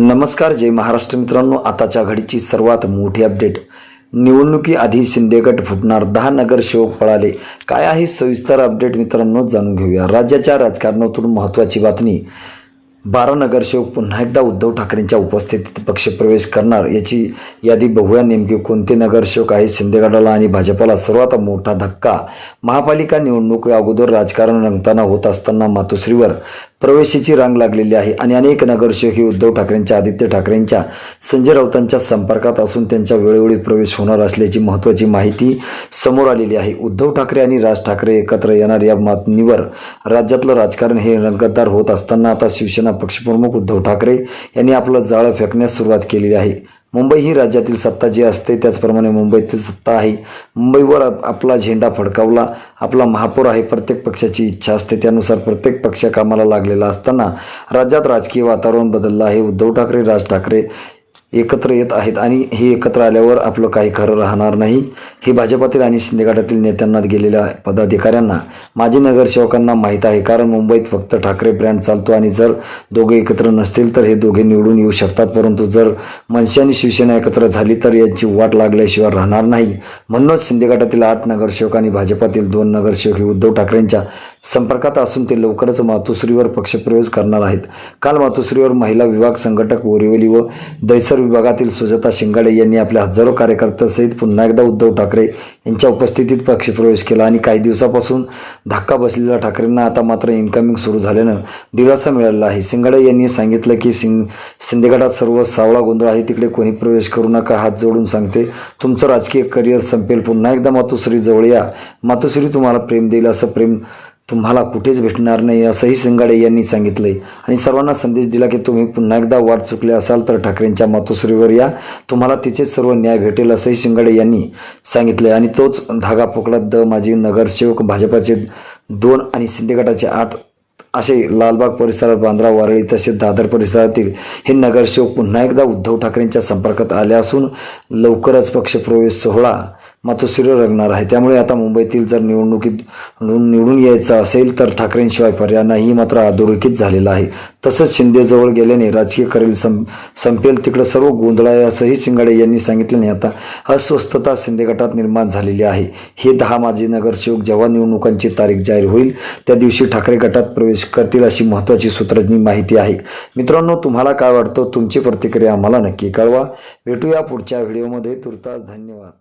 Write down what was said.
नमस्कार जय महाराष्ट्र मित्रांनो. आताच्या घडीची सर्वात मोठी अपडेट. निवडणुकीआधी शिंदेगट फुटणार दहा नगरसेवक पळाले. काय आहे सविस्तर अपडेट मित्रांनो जाणून घेऊया. राज्याच्या राजकारणातून महत्त्वाची बातमी. बारा नगरसेवक पुन्हा एकदा उद्धव ठाकरेंच्या उपस्थितीत पक्षप्रवेश करणार याची यादी बघूया. नेमके कोणते नगरसेवक आहेत शिंदेगडाला आणि भाजपाला सर्वात मोठा धक्का? महापालिका निवडणूक अगोदर राजकारण रंगताना होत असताना मातोश्रीवर प्रवेशाची रांग लागलेली आहे आणि अनेक नगरसेवक हे उद्धव ठाकरेंच्या आदित्य ठाकरेंच्या संजय राऊतांच्या संपर्कात असून त्यांच्या वेळोवेळी प्रवेश होणार असल्याची महत्त्वाची माहिती समोर आलेली आहे. उद्धव ठाकरे आणि राज ठाकरे एकत्र येणार या मागणीवर राज्यातलं राजकारण हे रंगतदार होत असताना आता शिवसेना पक्षप्रमुख उद्धव ठाकरे यांनी आपलं जाळं फेकण्यास सुरुवात केलेली आहे. मुंबई ही राज्यातील सत्ता जी असते त्याचप्रमाणे मुंबईतील सत्ता आहे. मुंबईवर आपला झेंडा फडकावला आपला महापौर आहे प्रत्येक पक्षाची इच्छा असते. त्यानुसार प्रत्येक पक्ष कामाला लागलेला असताना राज्यात राजकीय वातावरण बदललं आहे. उद्धव ठाकरे राज ठाकरे एकत्र येत आहेत आणि हे एकत्र आल्यावर आपलं काही खरं राहणार नाही. हे भाजपातील आणि शिंदेगडातील नेत्यांना गेलेल्या पदाधिकाऱ्यांना माजी नगरसेवकांना माहीत आहे. कारण मुंबईत फक्त ठाकरे ब्रँड चालतो आणि जर दोघे एकत्र नसतील तर हे दोघे निवडून येऊ शकतात. परंतु जर मनसे आणि शिवसेना एकत्र झाली तर यांची वाट लागल्याशिवाय राहणार नाही. म्हणूनच शिंदेगडातील आठ नगरसेवक आणि भाजपातील दोन नगरसेवक हे उद्धव ठाकरेंच्या संपर्कात असून ते लवकरच मातोश्रीवर पक्षप्रवेश करणार आहेत. काल मातोश्रीवर महिला विभाग संघटक बोरिवली व दैसर विभागातील सुजाता शिंगाडे यांनी आपल्या हजारो कार्यकर्त्यांसहित पुन्हा एकदा उद्धव ठाकरे यांच्या उपस्थितीत पक्षप्रवेश केला आणि काही दिवसापासून धक्का बसलेल्या ठाकरेंना आता मात्र इन्कमिंग सुरू झाल्यानं दिलासा मिळालेला आहे. शिंगाडे यांनी सांगितलं की सिंग शिंदेगडात सर्व सावळा गोंधळ आहे तिकडे कोणी प्रवेश करू नका हात जोडून सांगते. तुमचं राजकीय करिअर संपेल पुन्हा एकदा मातोश्री जवळ या. मातोश्री तुम्हाला प्रेम देईल असं प्रेम तुम्हाला कुठेच भेटणार नाही असंही सिंगाडे यांनी सांगितले आणि सर्वांना संदेश दिला की तुम्ही पुन्हा एकदा वाट चुकले असाल तर ठाकरेंच्या मातोश्रीवर या. तुम्हाला तिचेच सर्व न्याय भेटेल असंही शिंगाडे यांनी सांगितले आणि तोच धागा पकडत द माजी नगरसेवक भाजपाचे दोन आणि शिंदेगटाचे आठ असे लालबाग परिसरात बांद्रा वारळी तसेच दादर परिसरातील हे नगरसेवक पुन्हा एकदा उद्धव ठाकरेंच्या संपर्कात आले असून लवकरच पक्षप्रवेश सोहळा मातोश्रीवर रंगणार आहे. त्यामुळे आता मुंबईतील जर निवडणुकीत निवडून यायचं असेल तर ठाकरेंशिवाय पर्याय नाही मात्र अधोरेखित झालेला आहे. तसंच शिंदेजवळ गेल्याने राजकीय करेल सं संपेल तिकडं सर्व गोंधळ आहे असंही शिंगाडे यांनी सांगितल्याने आता अस्वस्थता शिंदे गटात निर्माण झालेली आहे. हे दहा माजी नगरसेवक जेव्हा निवडणुकांची तारीख जाहीर होईल त्या दिवशी ठाकरे गटात प्रवेश करतील अशी महत्त्वाची सूत्रांनी माहिती आहे. मित्रांनो तुम्हाला काय वाटतं? तुमची प्रतिक्रिया आम्हाला नक्की कळवा. भेटूया पुढच्या व्हिडिओमध्ये तुर्तास धन्यवाद.